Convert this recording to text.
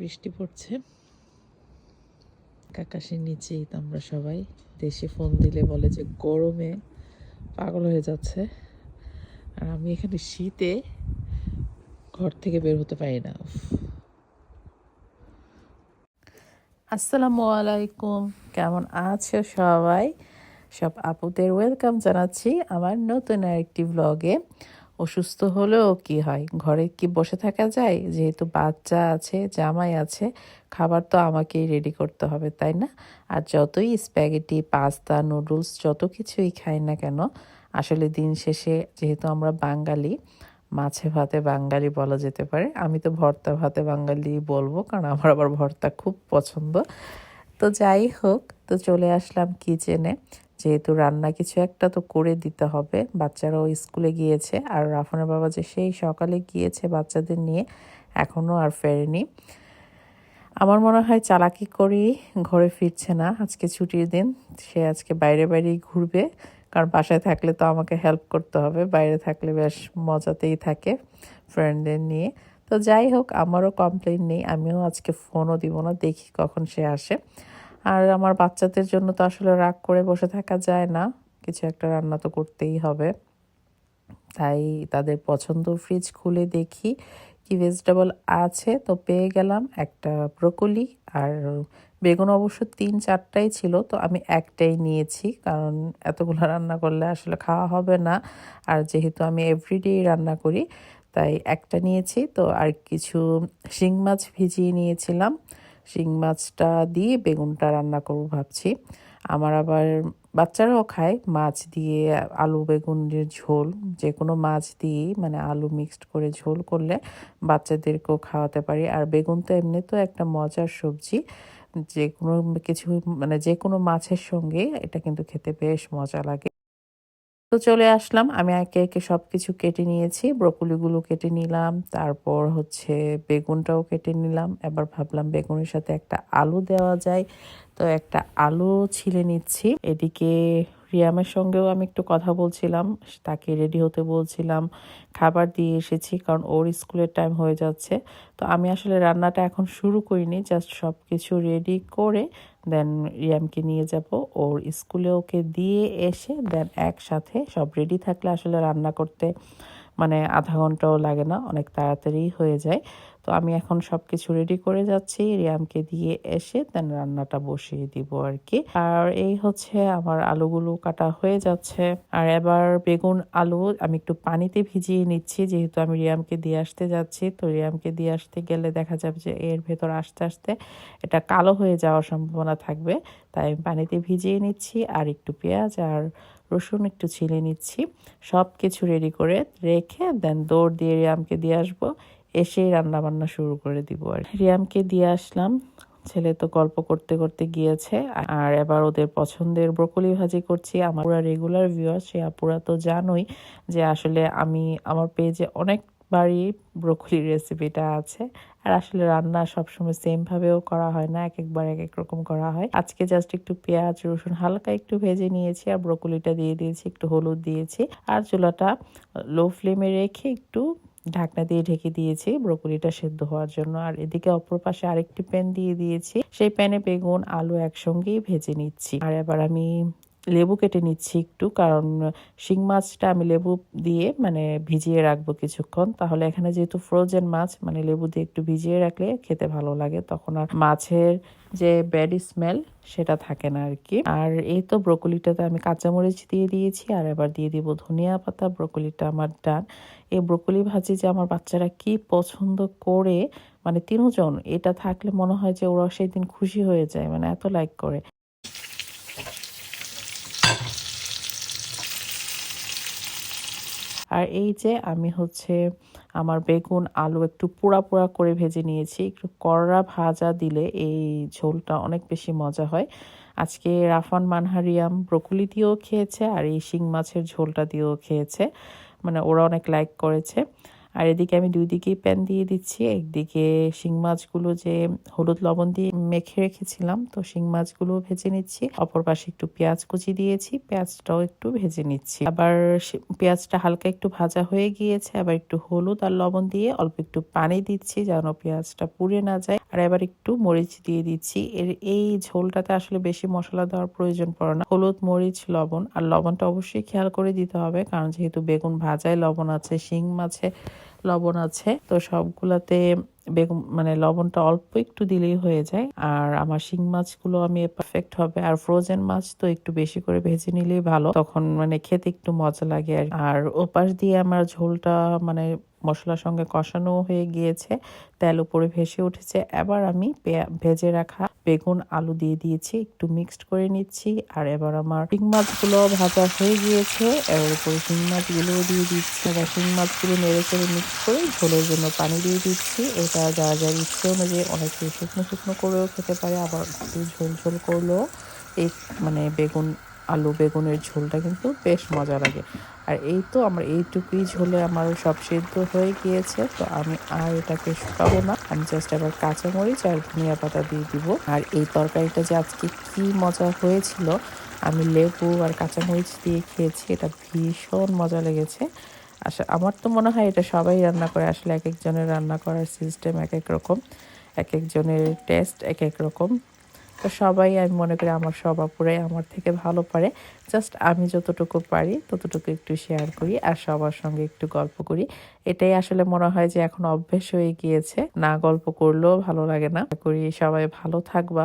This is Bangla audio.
বৃষ্টি পড়ছে। আকাশের নিচেই তো আমরা সবাই। দেশে ফোন দিলে বলে যে, গরমে পাগল হয়ে যাচ্ছে। আর আমি এখানে শীতে ঘর থেকে বের হতে পারি না। আসসালামু আলাইকুম। কেমন আছো সবাই? সব আপুদের ওয়েলকাম জানাচ্ছি আমার নতুন আরেকটি ব্লগে অসুস্থ হলেও কি হয়? ঘরে কি বসে থাকা যায়? যেহেতু বাচ্চা আছে, জামাই আছে, খাবার তো আমাকেই রেডি করতে হবে, তাই না? আর যতই স্প্যাগেটি পাস্তা নুডলস যত কিছুই খাই না কেন, আসলে দিন শেষে যেহেতু আমরা বাঙালি, মাছে ভাতে বাঙালি বলা যেতে পারে, আমি তো ভর্তা ভাতে বাঙালি বলব, কারণ আমার আবার ভর্তা খুব পছন্দ। তো যাই হোক, তো চলে আসলাম কিচেনে যেহেতু রান্না কিছু একটা তো করে দিতে হবে। বাচ্চারাও স্কুলে গিয়েছে আর রাফানের বাবা যে সেই সকালে গিয়েছে বাচ্চাদের নিয়ে এখনও আর ফেরেনি। আমার মনে হয় চালাকি করেই ঘরে ফিরছে না আজকে ছুটির দিন। সে আজকে বাইরে বাইরেই ঘুরবে। কারণ বাসায় থাকলে তো আমাকে হেল্প করতে হবে। বাইরে থাকলে বেশ মজাতেই থাকে ফ্রেন্ডদের নিয়ে। তো যাই হোক, আমারও কমপ্লেন নেই। আমিও আজকে ফোনও দিব না। দেখি কখন সে আসে। আর আমার বাচ্চাদের জন্য তো আসলে রাগ করে বসে থাকা যায় না। কিছু একটা রান্না তো করতেই হবে। তাই তাদের পছন্দ ফ্রিজ খুলে দেখি কি ভেজিটেবল আছে। তো পেয়ে গেলাম একটা ব্রোকলি আর বেগুন অবশ্য তিন চারটাই ছিল। তো আমি একটাই নিয়েছি কারণ এতগুলো রান্না করলে আসলে খাওয়া হবে না। আর যেহেতু আমি এভরিডে রান্না করি, তাই একটা নিয়েছি। তো আর কিছু শিং মাছ ভিজিয়ে নিয়েছিলাম। শিং মাছটা দিয়ে বেগুনটা রান্না করব ভাবছি। আমার আবার বাচ্চারাও খায়, মাছ দিয়ে আলু বেগুনের ঝোল যে কোনো মাছ দিয়েই মানে আলু মিক্সড করে ঝোল করলে বাচ্চাদেরকেও খাওয়াতে পারি। আর বেগুন তো এমনি তো একটা মজার সবজি। যে কোনো কিছু মানে যে কোনো মাছের সঙ্গে এটা কিন্তু খেতে বেশ মজা লাগে। তো চলে আসলাম। আমি একে একে সব কিছু কেটে নিয়েছি। ব্রকুলিগুলো কেটে নিলাম। তারপর হচ্ছে বেগুনটাও কেটে নিলাম। এবার ভাবলাম বেগুনের সাথে একটা আলু দেওয়া যায়। তো একটা আলু ছিলে নিচ্ছি। এদিকে রিয়ামের সঙ্গেও আমি একটু কথা বলছিলাম, তাকে রেডি হতে বলছিলাম, খাবার দিয়ে এসেছি কারণ ওর স্কুলের টাইম হয়ে যাচ্ছে। তো আমি আসলে রান্নাটা এখন শুরু করিনি জাস্ট সব কিছু রেডি করে দেন রিয়ামকে নিয়ে যাব। ওর স্কুলে ওকে দিয়ে এসে দেন একসাথে সব রেডি থাকলে আসলে রান্না করতে মানে আধা ঘন্টাও লাগে না, অনেক তাড়াতাড়ি হয়ে যায়। আমি এখন সব কিছু রেডি করে যাচ্ছি। রিয়ামকে দিয়ে এসে দেন রান্নাটা বসিয়ে দিব আর কি আর এই হচ্ছে আমার আলুগুলো কাটা হয়ে যাচ্ছে। আর এবার বেগুন, আলু আমি একটু পানিতে ভিজিয়ে নিচ্ছি। যেহেতু আমি রিয়ামকে দিয়ে আসতে যাচ্ছি, তো রিয়ামকে দিয়ে আসতে গেলে দেখা যাবে যে এর ভেতর আস্তে আস্তে এটা কালো হয়ে যাওয়ার সম্ভাবনা থাকবে। তাই আমি পানিতে ভিজিয়ে নিচ্ছি আর একটু পেঁয়াজ আর রসুন একটু ছিলে নিচ্ছি। সব কিছু রেডি করে রেখে দেন দৌড় দিয়ে রিয়ামকে দিয়ে আসব। এসেই রান্না বান্না শুরু করে দিব আর রিয়ামকে দিয়ে আসলাম। ছেলে তো গল্প করতে করতে গিয়েছে। আর এবার ওদের পছন্দের ব্রকলি ভাজি করছি। আমার পুরা রেগুলার ভিউয়ার সে আপুরা তো জানোই যে আসলে আমি আমার পেজে অনেকবারই ব্রকলির রেসিপিটা আছে। আর আসলে রান্না সবসময় সেম ভাবেও করা হয় না, এক একবার এক এক রকম করা হয়। আজকে জাস্ট একটু পেঁয়াজ, রসুন হালকা একটু ভেজে নিয়েছি আর ব্রকলিটা দিয়ে দিয়েছি, একটু হলুদ দিয়েছি। আর চুলাটা লো ফ্লেমে রেখে একটু ঢাকনা দিয়ে ঢেকে দিয়েছি। ব্রকুলিটা সেদ্ধ হওয়ার জন্য। আর এদিকে অপর পাশে আরেকটি প্যান দিয়ে দিয়েছি। সেই প্যানে বেগুন, আলু একসঙ্গেই ভেজে নিচ্ছি। আর এবার আমি লেবু কেটে নিচ্ছি একটু, কারণ শিং মাছটা আমি লেবু দিয়ে মানে ভিজিয়ে রাখব কিছুক্ষণ। তাহলে এখানে যেহেতু ফ্রোজেন মাছ মানে লেবু দিয়ে একটু ভিজিয়ে রাখলে খেতে ভালো লাগে। তখন আর মাছের যে ব্যাড স্মেল সেটা থাকে না আর কি আর এই তো ব্রকলিটাতে আমি কাঁচামরিচ দিয়ে দিয়েছি, আর এবার দিয়ে দিব ধনিয়া পাতা। ব্রকলিটা আমার ডান এই ব্রকলি ভাজি যে আমার বাচ্চারা কি পছন্দ করে মানে তিনজন, এটা থাকলে মনে হয় যে ওরা সেই দিন খুশি হয়ে যায় মানে এত লাইক করে। আর এই যে আমি হচ্ছে আমার বেগুন আলু একটু পোড়া পোড়া করে ভেজে নিয়েছি। একটু কড়া ভাজা দিলে এই ঝোলটা অনেক বেশি মজা হয়। আজকে রাফান মানহারিয়াম ব্রকুলি দিয়েও খেয়েছে আর এই শিং মাছের ঝোলটা দিয়েও খেয়েছে। মানে ওরা অনেক লাইক করেছে। আর এদিকে আমি দুই দিকেই প্যান দিয়ে দিচ্ছি। একদিকে শিং মাছগুলো যে হলুদ লবণ দিয়ে মেখে রেখেছিলাম, তো শিং মাছগুলো ভেজে নিচ্ছি। অপর পাশে একটু পেঁয়াজ কুচি দিয়েছি, পেঁয়াজটাও একটু ভেজে নিচ্ছি। আবার পেঁয়াজটা হালকা একটু ভাজা হয়ে গিয়েছে, আবার একটু হলুদ আর লবণ দিয়ে অল্প একটু পানি দিচ্ছি যেন পেঁয়াজটা পুড়ে না যায়। আর এবার একটু মরিচ দিয়ে দিচ্ছি। এর এই ঝোলটাতে আসলে বেশি মশলা দেওয়ার প্রয়োজন পড়ে না। হলুদ, মরিচ, লবণ, আর লবণটা অবশ্যই খেয়াল করে দিতে হবে, কারণ যেহেতু বেগুন ভাজায় লবণ আছে, শিং মাছে লবণ আছে। তো সবগুলাতে বেগুন মানে লবণটা অল্প একটু দিলেই হয়ে যায়। আর আমার শিং মাছগুলো আমি পারফেক্ট হবে। আর ফ্রোজেন মাছ তো একটু বেশি করে ভেজে নিলেই ভালো। তখন মানে খেতে একটু মজা লাগে আর ওপাশ দিয়ে আমার ঝোলটা মানে মশলার সঙ্গে কষানো হয়ে গিয়েছে। তেল উপরে ভেসে উঠেছে। এবার আমি ভেজে রাখা বেগুন, আলু দিয়ে দিয়েছি, একটু মিক্সড করে নিচ্ছি। আর এবার আমার শিং মাছগুলো ভাজা হয়ে গিয়েছে। এবার উপরে শিং মাছগুলোও দিয়ে দিচ্ছি। এবার শিং মাছগুলো নেড়ে করে মিক্স করে ঝোলের জন্য পানি দিয়ে দিচ্ছি। এটা যা যার ইচ্ছে অনুযায়ী অনেকে শুকনো শুকনো করেও খেতে পারে। আবার একটু ঝোল ঝোল করলেও এই মানে বেগুন আলু, বেগুনের ঝোলটা কিন্তু বেশ মজা লাগে। আর এই তো আমার এইটুকুই ঝোলে আমার সব সিদ্ধ হয়ে গিয়েছে, তো আমি আর এটাকে শুকাবো না। আমি জাস্ট এবার কাঁচামরিচ আর ধনিয়া পাতা দিয়ে দিব। আর এই তরকারিটা যে আজকে কি মজা হয়েছিল, আমি লেবু আর কাঁচামরিচ দিয়ে খেয়েছি, এটা ভীষণ মজা লেগেছে। আসলে আমার তো মনে হয় এটা সবাই রান্না করে, আসলে এক একজনের রান্না করার সিস্টেম এক এক রকম, এক একজনের টেস্ট এক এক রকম। তো সবাই, আমি মনে করি আমার সব আপুরাই আমার থেকে ভালো পারে। জাস্ট আমি যতটুকু পারি, ততটুকু একটু শেয়ার করি আর সবার সঙ্গে একটু গল্প করি। এটাই আসলে মনে হয় যে এখন অভ্যেস হয়ে গিয়েছে। না গল্প করলেও ভালো লাগে না। করি সবাই ভালো থাকবা